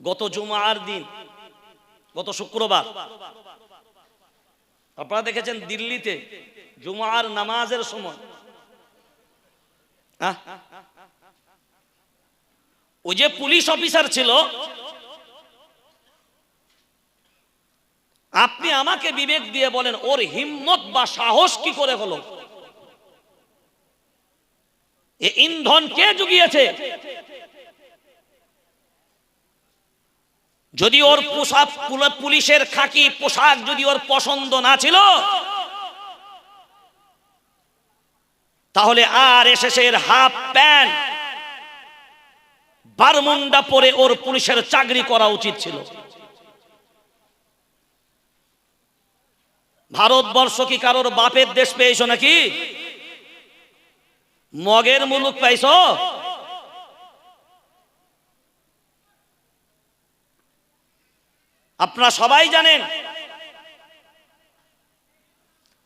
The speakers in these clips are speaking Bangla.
গত জুমার দিন, গত শুক্রবার। আপনারা দেখেছেন দিল্লিতে জুমার নামাজের সময় আহ? ওই যে পুলিশ অফিসার ছিল, আপনি আমাকে বিবেক দিয়ে বলেন, ওর হিম্মত বা সাহস কি করে হলো? এ ইন্ধন কে জুগিয়েছে? যদি ওর পোশাক পুলিশের খাকি পোশাক যদি ওর পছন্দ না ছিল, তাহলে আর এসেসের হাফ প্যান্ট বারমুন্ডা পরে ওর পুলিশের চাকরি করা উচিত ছিল। ভারতবর্ষ কি কারোর বাপের দেশ পেয়েছ নাকি? মগের মুলুক পাইছো? আপনারা সবাই জানেন,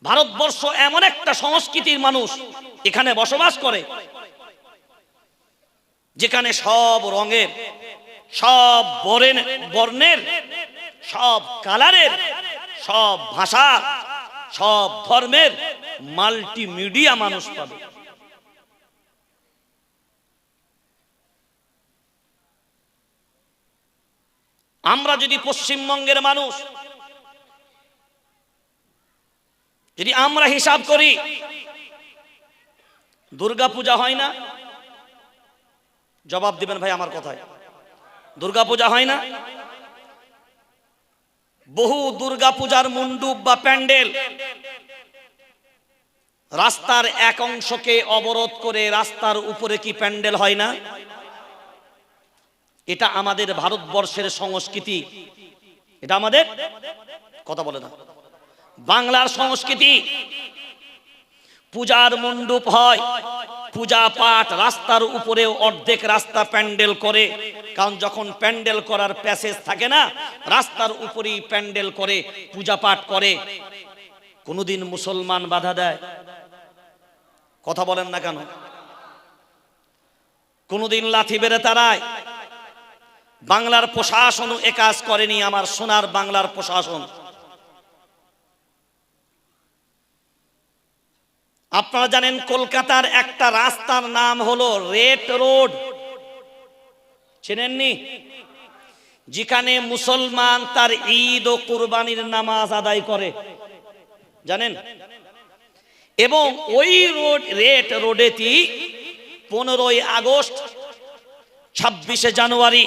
ভারতবর্ষ এমন একটা সংস্কৃতির মানুষ এখানে বসবাস করে, যেখানে সব রঙের, সব বরেন, বর্ণের, সব কালারের, সব ভাষা সব ধর্মের মাল্টিমিডিয়া মানুষ পাবে। আমরা যদি পশ্চিমবঙ্গের মানুষ, যদি আমরা হিসাব করি দুর্গা পূজা হয় না? জবাব দিবেন ভাই আমার কথায়। দুর্গা পূজা হয় না? বহু দুর্গা পূজার মণ্ডপ বা প্যান্ডেল রাস্তার এক অংশকে অবরোধ করে রাস্তার উপরে কি প্যান্ডেল হয় না? এটা আমাদের ভারতবর্ষের সংস্কৃতি। এটা আমাদের কথা বলে না বাংলার সংস্কৃতি। পূজার মণ্ডপ হয়, পূজা পাঠ রাস্তার উপরেও অর্ধেক রাস্তা প্যান্ডেল করে। কারণ যখন প্যান্ডেল করার প্যাসেজ থাকে না, রাস্তার উপরেই প্যান্ডেল করে, পূজা পাঠ করে। কোনোদিন মুসলমান বাধা দেয়। কথা বলেন না কেন? কোনোদিন লাথি বেড়ে তারায় বাংলার প্রশাসন এ কাজ করেনি, আমার সোনার বাংলার প্রশাসন। আপনারা জানেন কলকাতার একটা রাস্তার নাম হলো রেড রোড। চেনেননি? যেখানে মুসলমান তার ঈদ ও কুরবানির নামাজ আদায় করে। জানেন? এবং ওই রোড, রেড রোডেতি পনেরোই আগস্ট ছাব্বিশে জানুয়ারি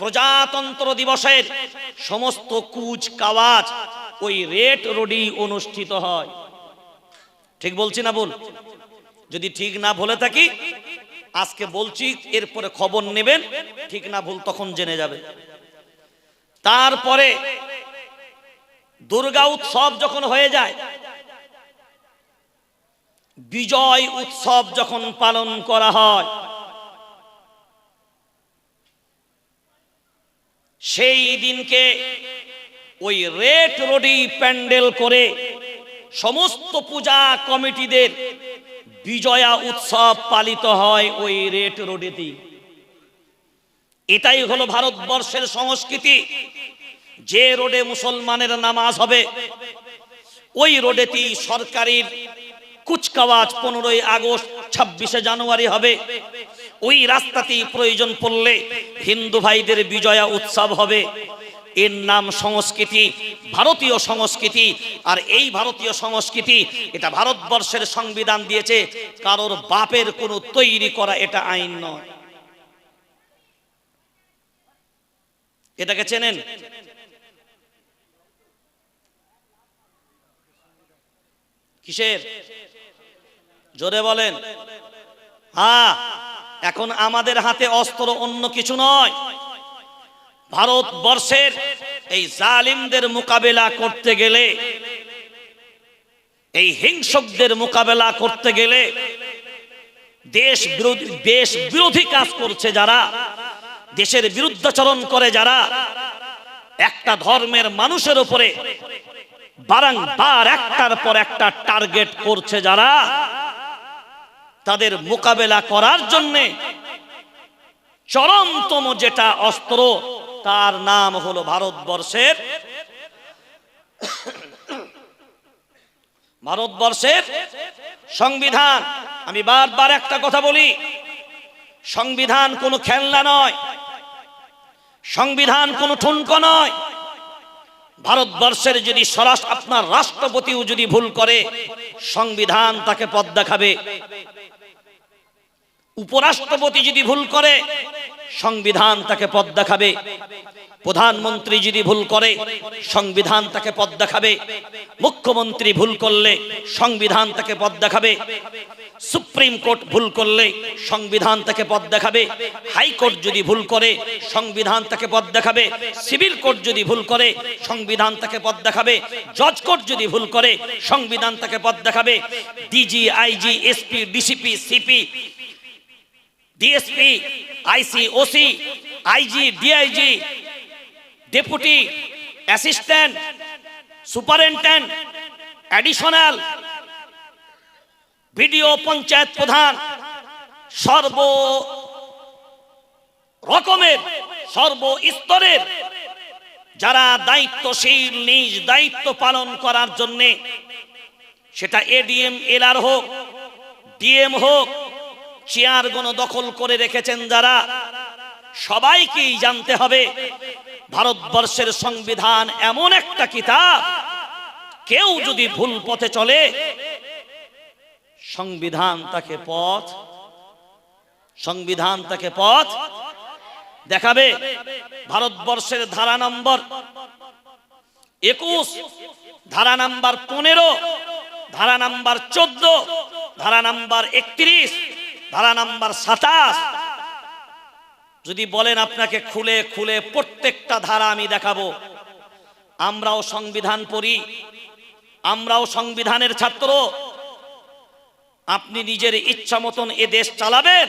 প্রজাতন্ত্র দিবসের সমস্ত কুচ কাওয়াজ ওই রেড রোডেই অনুষ্ঠিত হয়। ঠিক বলছি না বল যদি ঠিক না বলে থাকি, আজকে বলছি, এরপরে খবর নেবেন, ঠিক না ভুল তখন জেনে যাবে। তারপরে দুর্গা উৎসব যখন হয়ে যায়, বিজয় উৎসব যখন পালন করা হয় সেই দিনকে ওই রেড রোডেই প্যান্ডেল করে সমস্ত পূজা কমিটিদের বিজয়া উৎসব পালিত হয় ওই রেড রোডেতেই এটাই হলো ভারতবর্ষের সংস্কৃতি। যে রোডে মুসলমানের নামাজ হবে, ওই রোডেতেই সরকারের কুচকাওয়াজ পনেরোই আগস্ট, ছাব্বিশে জানুয়ারি হবে। ওই রাস্তাতেই প্রয়োজন পড়লে হিন্দু ভাইদের বিজয়া উৎসব হবে। এর নাম সংস্কৃতি, ভারতীয় সংস্কৃতি। আর এই ভারতীয় সংস্কৃতি, এটা ভারতবর্ষের সংবিধান দিয়েছে, কারোর বাপের কোনো তৈরি করা এটা আইন নয়। এটাকে চেনেন? কিসের? জোরে বলেন। হ্যাঁ। এখন আমাদের হাতে অস্ত্র অন্য কিছু নয়। ভারতবর্ষের এই জালিমদের মোকাবেলা করতে গেলে, এই হিংসকদের মোকাবেলা করতে গেলে দেশ বিরোধী দেশ বিরোধী কাজ করছে যারা, দেশের বিরুদ্ধাচরণ করে যারা, একটা ধর্মের মানুষের উপরে বারংবার একটার পর একটা টার্গেট করছে যারা তাদের মোকাবেলা করার জন্যে চরমতম যেটা অস্ত্র, তার নাম হলো ভারতবর্ষের ভারতবর্ষের সংবিধান। আমি বারবার একটা কথা বলি, সংবিধান কোনো খেলনা নয়, সংবিধান কোনো ঠুনকো নয়। ভারতবর্ষের যদি স্বরাষ্ট্র, আপনার রাষ্ট্রপতিও যদি ভুল করে, সংবিধান তাকে পথ দেখাবে। উপরাষ্ট্রপতি যদি ভুল করে, সংবিধান তাকে পথ দেখাবে। প্রধানমন্ত্রী যদি ভুল করে, সংবিধান তাকে পথ দেখাবে। মুখ্যমন্ত্রী ভুল করলে, সংবিধান তাকে পথ দেখাবে। সুপ্রিম কোর্ট ভুল করলে, সংবিধান তাকে পথ দেখাবে। হাইকোর্ট যদি ভুল করে, সংবিধান তাকে পথ দেখাবে। সিভিল কোর্ট যদি ভুল করে, সংবিধান তাকে পথ দেখাবে। জজ কোর্ট যদি ভুল করে, সংবিধান তাকে পথ দেখাবে। DG, IG, SP, DCP, CP DSP IC OC IG DIG deputy assistant superintendent additional BDO panchayat প্রধান সর্ব রকমের সর্ব স্তরের যারা দায়িত্বশীল নিজ দায়িত্ব পালন করার জন্য সেটা এডিএম এলআর হোক ডিএম হোক চেয়ার দখল করে রেখেছেন যারা, সবাইকেই জানতে হবে ভারতবর্ষের সংবিধান এমন একটা কিতাব। কেউ যদি ভুল পথে চলে, সংবিধান তাকে পথ, সংবিধান তাকে পথ দেখাবে ভারতবর্ষের ধারা নম্বর একুশ, ধারা নাম্বার পনেরো, ধারা নাম্বার চোদ্দ, ধারা নাম্বার একত্রিশ। ধারা নাম্বার সাতাশ। যদি বলেন আপনাকে খুলে খুলে প্রত্যেকটা ধারা আমি দেখাবো, আমরাও সংবিধান পড়ি, আমরাও সংবিধানের ছাত্র, আপনি নিজের ইচ্ছা মতন এ দেশ চালাবেন,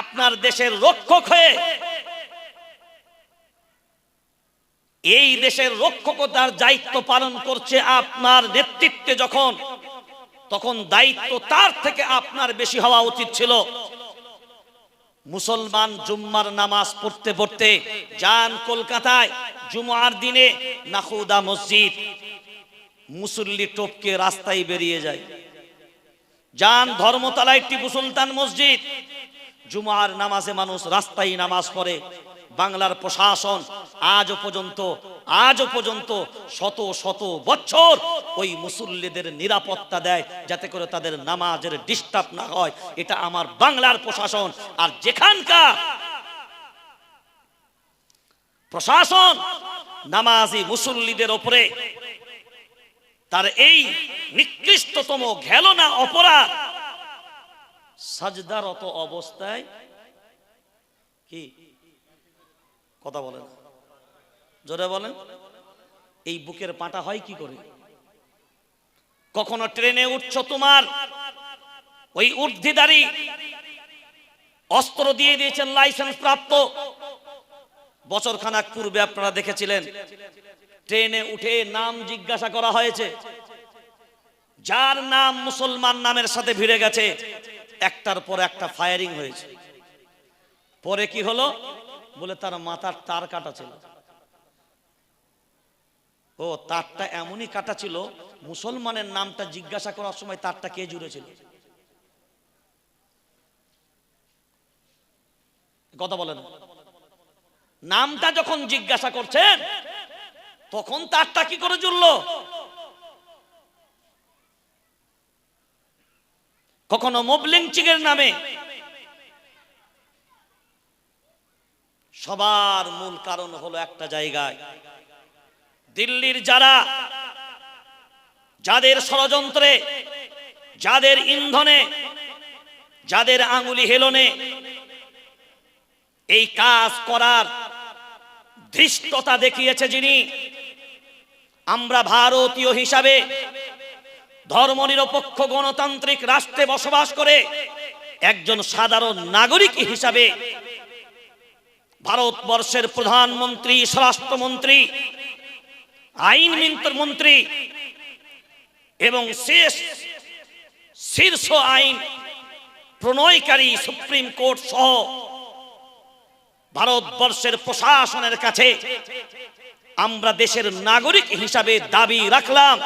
আপনার দেশের রক্ষক হয়ে। এই দেশের রক্ষকতার দায়িত্ব পালন করছে আপনার নেতৃত্বে যখন তখন দায়িত্ব তার থেকে আপনার বেশি হওয়া উচিত ছিল। মুসলমান জুম্মার নামাজ পড়তে পড়তে যান কলকাতায়, জুমার দিনে নাকুদা মসজিদ, মুসল্লি টপকে রাস্তায় বেরিয়ে যায়। যান ধর্মতলায় টিপু সুলতান মসজিদ, জুমার নামাজে মানুষ রাস্তায় নামাজ পড়ে। বাংলার প্রশাসন আজও পর্যন্ত আজও পর্যন্ত শত শত বছর ওই মুসল্লিদের নিরাপত্তা দেয় যাতে করে তাদের নামাজের ডিস্টার্ব না হয়। এটা আমার বাংলার প্রশাসন। আর যেখানকার প্রশাসন নামাজি মুসল্লিদের ওপরে তার এই নিকৃষ্টতম ঘেলনা অপরাধ সাজদারত অবস্থায় কি কথা বলেন। জোরে বলেন। এই বুকের পাটা হয় কি করে? কখনো ট্রেনে উঠছ তোমার? ওই ঊর্ধ্বিদারি অস্ত্র দিয়ে দিয়েছেন, লাইসেন্স প্রাপ্ত। বছর খানাক পূর্বে আপনারা দেখেছিলেন, ট্রেনে উঠে নাম জিজ্ঞাসা করা হয়েছে। যার নাম মুসলমান নামের সাথে ভিড়ে গেছে, একটার পর একটা ফায়ারিং হয়েছে। পরে কি হলো? বলে তার মাথার তার কাটা ছিল। ও, তারটা এমনই কাটা ছিল, মুসলমানের নামটা জিজ্ঞাসা করার সময় তারটা কে জুড়েছিল কথা বলেন। নামটা যখন জিজ্ঞাসা করছেন, তখন তারটা কি করে জুড়লো? কখনো মোবলিংচিং এর নামে সবার মূল কারণ হলো একটা জায়গায়। দিল্লির যারা, যাদের ষড়যন্ত্রে, যাদের ইন্ধনে, যাদের আঙুলি হেলনে, এই কাজ করার ধৃষ্টতা দেখিয়েছে যিনি, আমরা ভারতীয় হিসাবে ধর্মনিরপেক্ষ গণতান্ত্রিক রাষ্ট্রে বসবাস করে একজন সাধারণ নাগরিক হিসাবে ভারতবর্ষের প্রধানমন্ত্রী, স্বরাষ্ট্রমন্ত্রী, আইন মন্ত্রী এবং শেষ শীর্ষ আইন প্রণয়কারী সুপ্রিম কোর্ট সহ ভারতবর্ষের প্রশাসনের কাছে আমরা দেশের নাগরিক হিসাবে দাবি রাখলাম।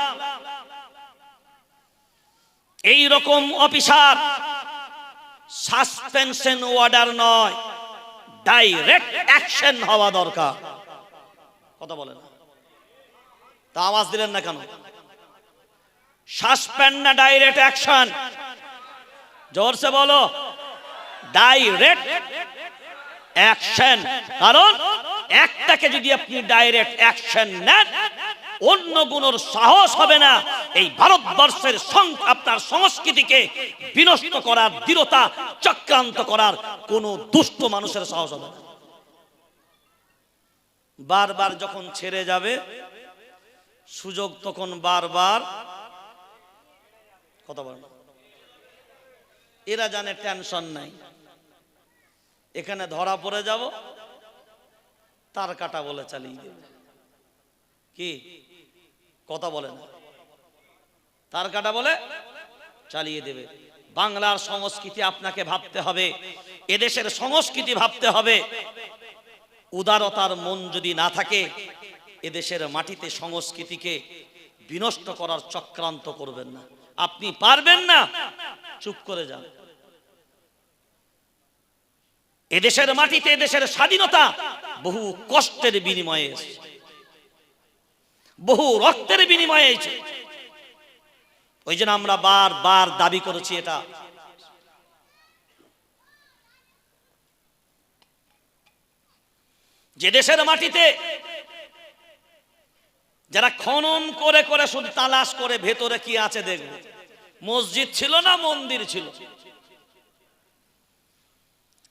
এই রকম অফিসার সাসপেনশন অর্ডার নয়। ডাইরেক্ট অ্যাকশন হওয়া দরকার। কথা বলেন। তা আওয়াজ দিলেন না কেন? সাসপেন্ড না ডাইরেক্ট অ্যাকশন জোরসে বলো। ডাইরেক্ট অ্যাকশন কারণ একটাকে যদি আপনি ডাইরেক্ট অ্যাকশন নেন অন্য গুণর সাহস হবে না। এই ভারতবর্ষের আপনার সংস্কৃতিকে বিনষ্ট করার, দৃঢ়তা চক্রান্ত করার কোন দুষ্ট মানুষের সাহস হবে না। বারবার যখন ছেড়ে যাবে, সুযোগ তখন বারবার কথা বলেন। এরা জানে টেনশন নাই। এখানে ধরা পড়ে যাব, তার কাটা বলে চালিয়ে দেবে। কি? কথা বলে না। তার কাটা বলে, চালিয়ে দেবে। বাংলার সংস্কৃতি আপনাকে ভাবতে হবে। এদেশের সংস্কৃতি ভাবতে হবে। উদারতার মন যদি না থাকে, এদেশের মাটিতে সংস্কৃতিকে বিনষ্ট করার চক্রান্ত করবেন না। আপনি পারবেন না। চুপ করে যান। এদেশের মাটিতে এদেশের স্বাধীনতা বহু কষ্টের বিনিময়ে এসেছে। বহু রক্তের বিনিময়ে এসেছে ওই জন্য আমরা বার বার দাবি করেছি এটা। যে দেশের মাটিতে যারা খনন করে করে শুধু তালাশ করে ভেতরে কি আছে দেখবে? মসজিদ ছিল না, মন্দির ছিল?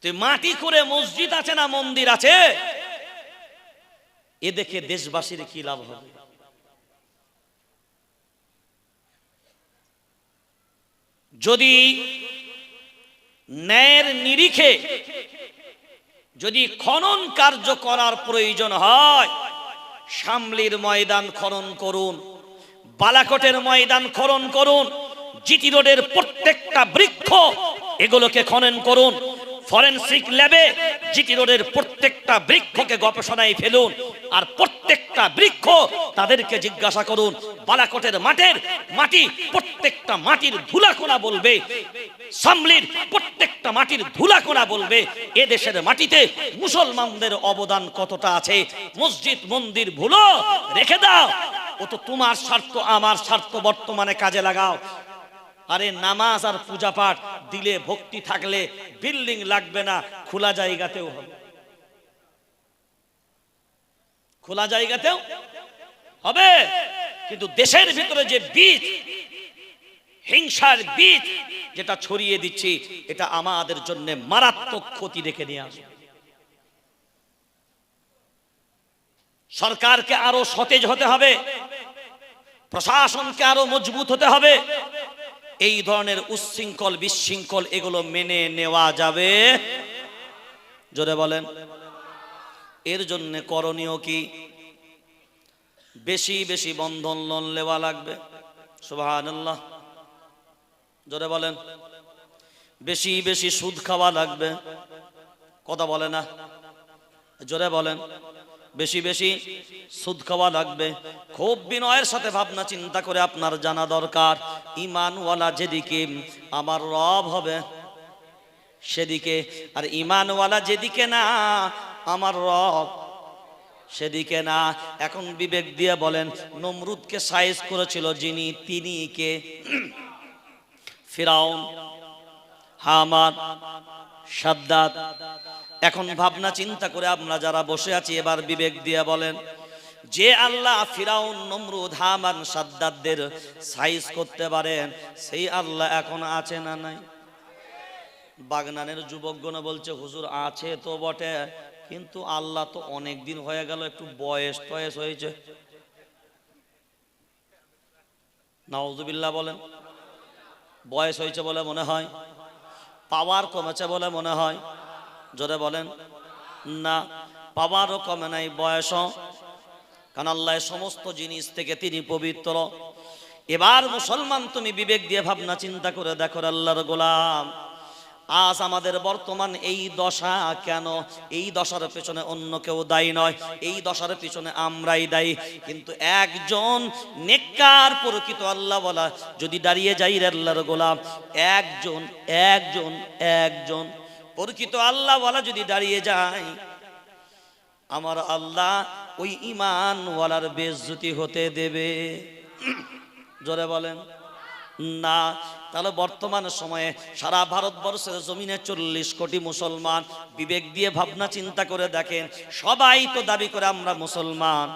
মাটি করে মসজিদ আছে না মন্দির আছে? এ দেখে দেশবাসীর কি লাভ হবে? যদি ন্যায়ের নিরিখে যদি খনন কার্য করার প্রয়োজন হয়, শামলির ময়দান খনন করুন, বালাকটের ময়দান খনন করুন, জিটি রোডের প্রত্যেকটা বৃক্ষ এগুলোকে খনন করুন, ফরেনসিক ল্যাবে জিটি রোডের প্রত্যেকটা বৃক্ষকে গবেষণায় ফেলুন আর প্রত্যেকটা বৃক্ষ তাদেরকে জিজ্ঞাসা করুন, বালাকোটের মাঠের মাটি প্রত্যেকটা মাটির ধুলাকোনা বলবে, সামলির প্রত্যেকটা মাটির ধুলাকোনা বলবে এ দেশের মাটিতে মুসলমানদের অবদান কতটা আছে? মসজিদ, মন্দির ভুলো, রেখে দাও। ও তো তোমার স্বার্থ, আমার স্বার্থ বর্তমানে কাজে লাগাও। আরে নামাজ আর পূজা পাঠ দিলে ভক্তি থাকলে বিল্ডিং লাগবে না, খোলা জায়গাতেও হবে। খোলা জায়গাতেও হবে। কিন্তু দেশের ভিতরে যে বীজ, হিংসার বীজ যেটা ছড়িয়ে দিচ্ছি, এটা আমাদের জন্য মারাত্মক ক্ষতি রেখে নিয়ে আসবে। সরকারকে আরও সতেজ হতে হবে, প্রশাসনকে আরও মজবুত হতে হবে। এই ধরনের উচ্ছৃঙ্খল বিশৃঙ্খল এগুলো মেনে নেওয়া যাবে। জোরে বলেন। এর জন্য করণীয় কি? বেশি বেশি বন্ধন লোন লেওয়া লাগবে। সুবহানাল্লাহ। জোরে বলেন। বেশি বেশি সুদ খাওয়া লাগবে। কথা বলে না। জোরে বলেন। বেশি বেশি সুদ খাওয়া লাগবে। খুব বিনয়ের সাথে ভাবনা চিন্তা করে আপনার জানা দরকার। ইমানওয়ালা যেদিকে আমার রব হবে, সেদিকে। আর ইমানওয়ালা যেদিকে না আমার রব। সেদিকে না, এখন বিবেক দিয়ে বলেন, নমরুদকে সাইজ করেছিল যিনি, তিনি কে? ফিরাউন হামাদ সাদ্দাত। এখন ভাবনা চিন্তা করে আমরা যারা বসে আছি, এবার বিবেক দিয়ে বলেন, যে আল্লাহ ফিরাউন, নমরুদ, হামান, সাদ্দাতদের সাইজ করতে পারেন, সেই আল্লাহ এখন আছে না নাই? বাগনানের যুবকগণ বলছে, হুজুর, আছে তো বটে। কিন্তু আল্লাহ তো অনেক দিন হয়ে গেল, একটু বয়স টয়েস হয়েছে। নওয়াজুবিল্লাহ বলেন, বয়স হয়েছে বলে মনে হয়, পাওয়ার কমেছে বলে মনে হয়। জোরে বলেন, না, পাওয়ারও কমে নাই, বয়সও। কারণ আল্লাহ সমস্ত জিনিস থেকে তিনি পবিত্র। এবার মুসলমান তুমি বিবেক দিয়ে ভাবনা চিন্তা করে দেখো আল্লাহর গোলাম। আজ আমাদের বর্তমান এই দশা কেন? এই দশার পেছনে অন্য কেউ দায়ী নয়, এই দশার পেছনে আমরাই দায়ী। কিন্তু একজন নেককার প্রকৃত আল্লাহ বলা যদি দাঁড়িয়ে যাই আল্লাহর গোলাম, একজন একজন একজন প্রকৃত আল্লাহ বলা যদি দাঁড়িয়ে যায়, আমার আল্লাহ ওই ইমানওয়ালার বেজ্জতি হতে দেবে। জোরে বলেন। না। তাহলে বর্তমান সময়ে সারা ভারতবর্ষের জমিনে চল্লিশ কোটি মুসলমান। বিবেক দিয়ে ভাবনা চিন্তা করে দেখেন, সবাই তো দাবি করে আমরা মুসলমান।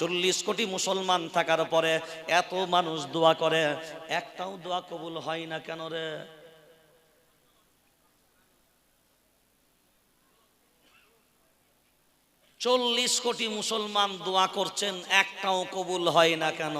চল্লিশ কোটি মুসলমান থাকার পরে এত মানুষ দোয়া করে, একটাও দোয়া কবুল হয় না কেন রে? চল্লিশ কোটি মুসলমান দোয়া করছেন, একটাও কবুল হয় না কেন?